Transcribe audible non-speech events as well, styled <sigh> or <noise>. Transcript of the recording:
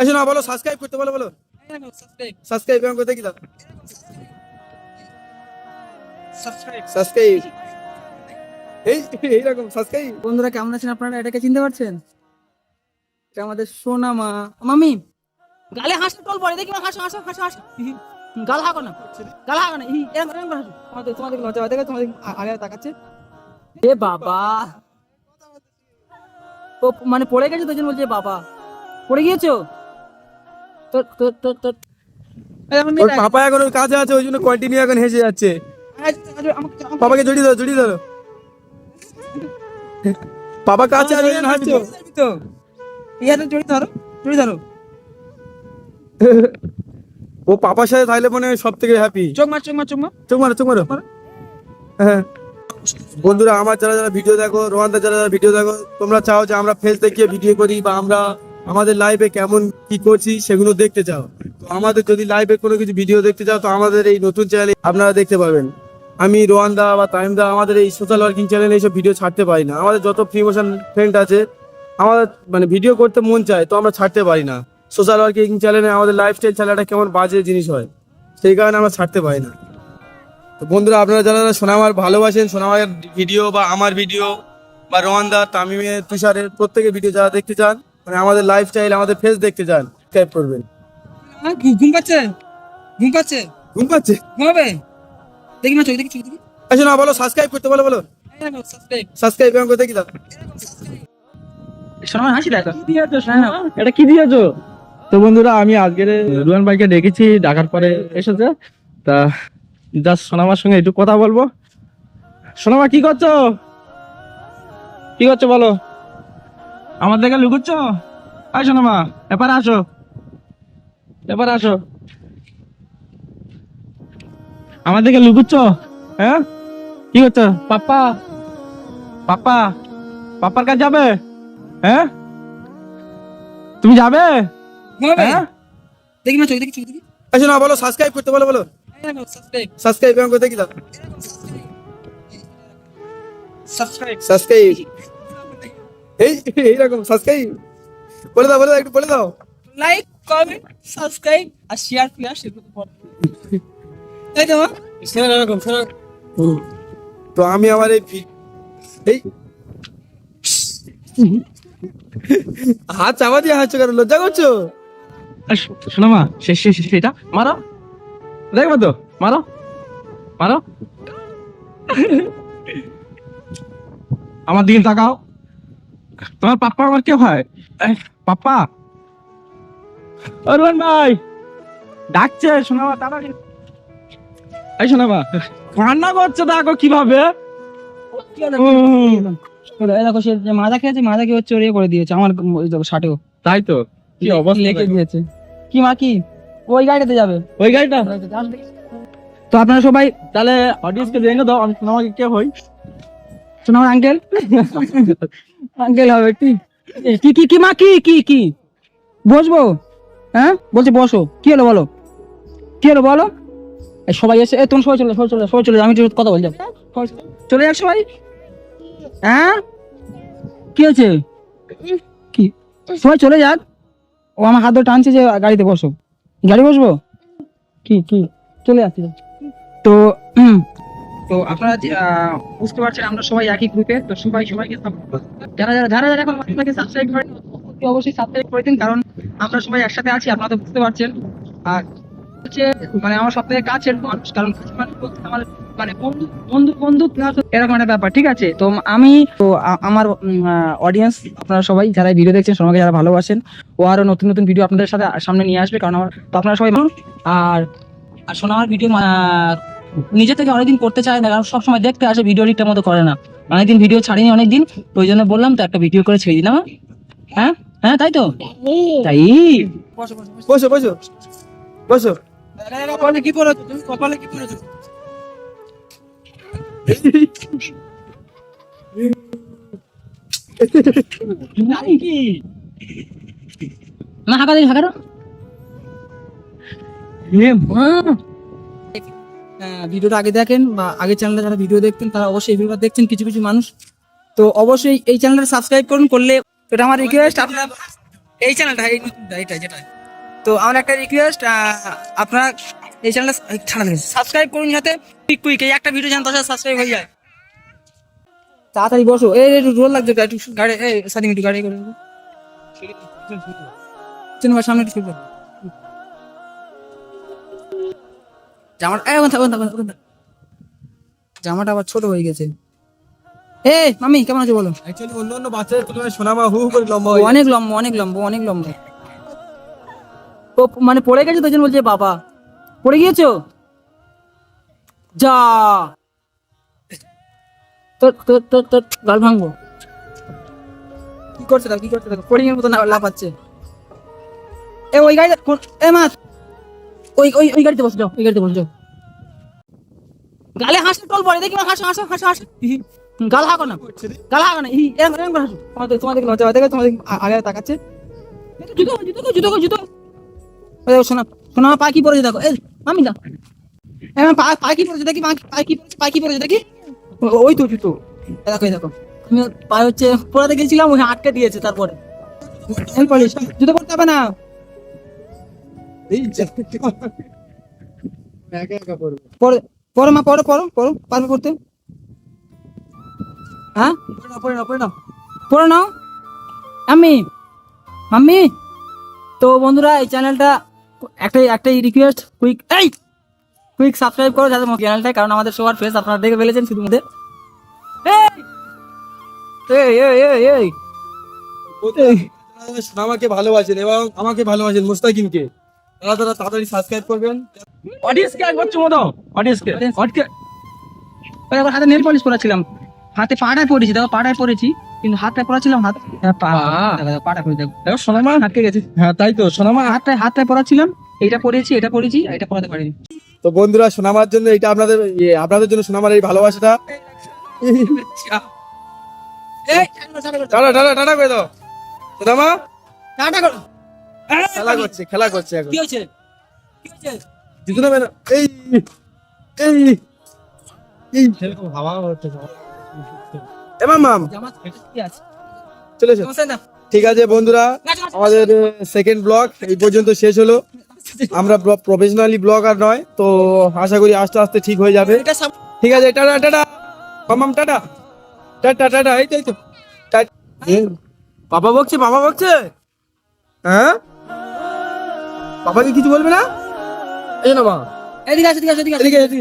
আচ্ছা না বলো সাবস্ক্রাইব করতে বলো বলো। সাবস্ক্রাইব এখন করতে কি দাও সাবস্ক্রাইব এই এইরকম সাবস্ক্রাইব বন্ধুরা কেমন আছেন আপনারা? এটাকে চিনতে পারছেন? এটা আমাদের সোনা মা। মামি গালে হাসো টল পড়ে দেখি মা, হাসো হাসো হাসো হাসো। গাল হাঁকো না গাল হাঁকো না। হি, এরকম এরকম করে হাসো। তোমাদের তোমাদের লজ্জা দেখো তোমাদের আগে তাকাচ্ছে। এ বাবা। ও মানে পড়ে গেছে তো জন্য বলছে বাবা। পড়ে গিয়েছো? ওর পাপা এখন ওর কাজে আছে ওই জন্য কন্টিনিউ এখন হেসে যাচ্ছে। পাপাকে জড়িয়ে ধরো জড়িয়ে ধরো। পাপা কাছে আছে ওই জন্য হাসছো? তো ইয়াতে জড়িয়ে ধরো জড়িয়ে ধরো। ও পাপার সাথে থাকলে মনে হয় সব থেকে হ্যাপি চোখ মার চোখ মার চোখ মার। চোখ মারো চোখ মারো। হ্যাঁ। বন্ধুরা আমার যারা যারা ভিডিও দেখো রোহানদা যারা যারা ভিডিও দেখো তোমরা চাও যে আমরা ফেস দেখিয়ে ভিডিও করি বা আমরা আমাদের লাইভে কেমন কি করছি সেগুলো দেখতে চাও। তো আমাদের যদি লাইভে কোনো কিছু ভিডিও দেখতে চাও, তো আমাদের এই নতুন চ্যানেলে আপনারা দেখতে পাবেন আমি রোহানদা বা তাইমদা আমাদের এই সোশ্যাল ওয়ার্কিং চ্যানেলে এইসব ভিডিও ছাড়তে পারি না। আমাদের যত প্রিমোশন ফ্রেন্ড আছে, আমাদের মানে ভিডিও করতে মন চায়, তো আমরা ছাড়তে পারি না। সোশ্যাল ওয়ার্কিং চ্যানেলে আমাদের লাইফস্টাইল চ্যানেলটা কেমন বাজে জিনিস হয়, সেই কারণে আমরা ছাড়তে পারি না। তো বন্ধুরা, আপনারা যারা সোনামার ভালোবাসেন, সোনামার ভিডিও বা আমার ভিডিও বা রোহানদার তামিমের, তুষারের প্রত্যেকের ভিডিও যারা দেখতে চান মানে আমাদের লাইফস্টাইল আমাদের ফেস দেখতে চান সাবস্ক্রাইব করবেন। হ্যাঁ, ঘুম পাচ্ছে? ঘুম পাচ্ছে? ঘুম পাচ্ছে? ঘুমাবে? দেখি না চোখ দেখি চোখ দেখি। আচ্ছা না বলো সাবস্ক্রাইব করতে বলো বলো। সাবস্ক্রাইব এখন করতে কি দাও শোনা হাসি দেখো এটা কি দিয়েছ? তো বন্ধুরা আমি আজকের রুয়ান ভাইকে ডেকেছি ডাকার পরে এসেছে। তা জাস্ট সোনামার সঙ্গে একটু কথা বলব। সোনামা কি করছ? কি করছ বলো? আমার দেখে লুকুচ্ছ? আয় সোনামা এবার আসো। এবার আসো। আমার দেখে লুকুচ্ছ? হ্যাঁ? কি করছ? পাপ্পা? পাপ্পা? পাপ্পার কাছে যাবে? হ্যাঁ? তুমি যাবে? হ্যাঁ দেখি না চোখ দেখি চোখ দেখি। আচ্ছা না বলো সাবস্ক্রাইব করতে বলো বলো। সাবস্ক্রাইব করতে কি দাও। সাবস্ক্রাইব সাবস্ক্রাইব এই এইরকম সাবস্ক্রাইব বলে দাও বলে দাও একটু বলে দাও। লাইক কমেন্ট সাবস্ক্রাইব আর শেয়ার প্লাস সেগুলো তো। তাই তো মা? তো আমি আমার এই এই। হাত চাপা দিয়ে হাসছো কেন? লজ্জা করছ? শোনো মা শেষ শেষ সেটা মারো। দেখবে তো মারো। মারো। আমার দিকে তাকাও। তোমার পাপ্পা আমার কে হয়? এই, পাপ্পা। অরুণ ভাই ডাকছে শোনাবা তাড়াতাড়ি। এই শোনাবা। কান্না করছে দেখো কীভাবে। দেখো সে মাদা খেয়েছে মাদা খেয়ে চড়িয়ে করে দিয়েছে আমার শার্টেও। তাই তো? কি অবস্থা লেগে। দিয়েছে। কি মা কি? ওই গাড়িতে যাবে। ওই গাড়িটা? তো আপনারা সবাই তাহলে অডিয়েন্সকে জেনে দাও আমি সোনামাকে কে হই শোনো আঙ্কেল আঙ্কেল হবে, কি? কি কি মা, কি কি কি? বসবো? হ্যাঁ? বলছে বসো। কি হলো বলো? কি হলো বলো? সবাই এসে, এ তুমি সবাই চলে সবাই চলে সবাই চলে আমি কথা বলছি চলে যাক সবাই। হ্যাঁ? কি হয়েছে? কি? সবাই চলে যাক। ও আমার হাত ধরে টানছে যে গাড়িতে বসো। গাড়ি বসবো? কি কি? চলে যাচ্ছি তো তো আপনারা বুঝতে পারছেন, আমরা সবাই একই গ্রুপে তো সবাই, সবাইকে যারা যারা যারা যারা এখন আপনাকে সাবস্ক্রাইব করেন, অবশ্যই সাবস্ক্রাইব করে দিন, কারণ আমরা সবাই একসাথে আছি, আপনারা তো বুঝতে পারছেন। আর হচ্ছে মানে আমার সব থেকে কাছের মানুষ কারণ আমার মানে বন্ধু বন্ধু বন্ধু এরকম একটা ব্যাপার, ঠিক আছে? তো আমি, তো আমার অডিয়েন্স আপনারা সবাই যারা ভিডিও দেখছেন, সবাইকে যারা ভালোবাসেন, ও আরও নতুন নতুন ভিডিও আপনাদের সাথে সামনে নিয়ে আসবে, কারণ আমার, তো আপনারা সবাই, আর আর শোনা আমার ভিডিও নিজে থেকে অনেকদিন করতে চায় না কারণ সবসময় দেখতে আসে ভিডিও এডিটটার মতো করে না। অনেকদিন ভিডিও ছাড়িনি অনেকদিন তো ওই জন্য বললাম তো একটা ভিডিও করে ছেড়ে দিলাম হ্যাঁ? হ্যাঁ তাই তো? তাই? বসো বসো বসো। কপালে কি পড়েছো তুমি কপালে কি পড়েছো না হাঁকা দিন হাঁকা ভিডিওটা আগে দেখেন বা আগের চ্যানেলে যারা ভিডিও দেখতেন, তারা অবশ্যই ভিডিও দেখছেন, কিছু কিছু মানুষ। তো অবশ্যই এই চ্যানেলটা সাবস্ক্রাইব করুন, করলে এটা আমার রিকোয়েস্ট আপনারা এই চ্যানেলটা এই এটা যেটা। তো আমার একটা রিকোয়েস্ট আপনারা এই চ্যানেলটা ছাড়া সাবস্ক্রাইব করুন যাতে কুইক কুইক এই একটা ভিডিও জান দশ সাবস্ক্রাইব হয়ে যায়। তাড়াতাড়ি বসো। এই একটু রোল লাগছে একটু গাড়ি, এই সাথে একটু গাড়ি করে। সিনেমার সামনে একটু শুনব জামাটা। জামাটা আবার ছোট হয়ে গেছে। এ মামি কেমন আছো বলো? অ্যাকচুয়ালি অন্য অন্য বাচ্চাদের তুলনায় সোনামা হু হু করে লম্বা অনেক লম্বা অনেক লম্বা অনেক লম্বা। ও মানে পড়ে গেছে তো ওই জন্য বলছে বাবা। পড়ে গিয়েছো? যা। তোর তোর তোর তোর গাল ভাঙবো। কি করছে দেখো কি করছে দেখো পড়ে গিয়ে মতো না লাফাচ্ছে। এ ওই কোন- এ মা ওই ওই ওই গাড়িতে বসে যাও ওই গাড়িতে বসে যাও। গালে টল দেখি হাসো হাসো হাসো হাসো। গাল না গাল না হি, এরম এরম করে হাসো। তোমাদের তোমাদের লজ্জা হয় দেখো তোমাদের আগে তাকাচ্ছে। জুতো জুতো জুতো জুতো। শোনা শোনা পা কি দেখো এই মামি না এই পা পা কি দেখি পা কি পা কি দেখি। ওই তো জুতো। দেখো দেখো। আমি পা হচ্ছে পড়াতে গেছিলাম ওই আটকে দিয়েছে তারপরে। জুতো পড়তে হবে না। <laughs> পড়ো মা পড়ো পড়ো পড়ো পারবে পড়তে? হ্যাঁ? পড়ে নাও পড়ে নাও পড়ে নাও। আমি মাম্মি তো বন্ধুরা এই চ্যানেলটা একটাই একটাই রিকোয়েস্ট কুইক এই! কুইক সাবস্ক্রাইব করো যাতে চ্যানেলটা কারণ আমাদের সবার ফেস আপনারা দেখে ফেলেছেন শুধু মধ্যে এই ভালোবাসেন এবং আমাকে ভালোবাসেন মুস্তাকিমকে। তারা তারা তাড়াতাড়ি সাবস্ক্রাইব করবেন। অডিয়েন্সকে একবার চুমো দাও। অডিয়েন্সকে ওই একবার হাতে নেল পলিশ করেছিলাম হাতে পাটায় পড়েছি দেখো পাটায় পড়েছি কিন্তু হাতটা পড়াছিলাম হাত হ্যাঁ, পা দেখো, দেখো, পাটা পড়ে দেখো। দেখো সোনামা হাতকে গেছে। হ্যাঁ তাই তো সোনামা। হাতটায় হাতটায় পড়াছিলাম এটা পড়েছি এটা পড়েছি এটা পড়াতে পারিনি। তো বন্ধুরা সোনামার জন্য এটা আপনাদের ইয়ে, আপনাদের জন্য সোনামার এই ভালোবাসাটা। এই টাটা টাটা টাটা করে দাও। সোনামা? টাটা করো। খেলা করছে খেলা করছে এখন। কি হয়েছে? কি হয়েছে? জিতু না এই এই এই। এমাম মাম জামা কি আছে? চলে এসো। না? ঠিক আছে বন্ধুরা আমাদের সেকেন্ড ব্লগ এই পর্যন্ত শেষ হলো। আমরা প্রফেশনালি ব্লগার নয় তো আশা করি আস্তে আস্তে ঠিক হয়ে যাবে। ঠিক আছে টাটা টাটা। মামাম টাটা। টাটা টাটা এই তো তো। টা- বাবা বকছে বাবা বকছে? হ্যাঁ? বাবাকে কিছু বলবে না? এই না মা এদিকে আসো এদিকে আসো এদিকে।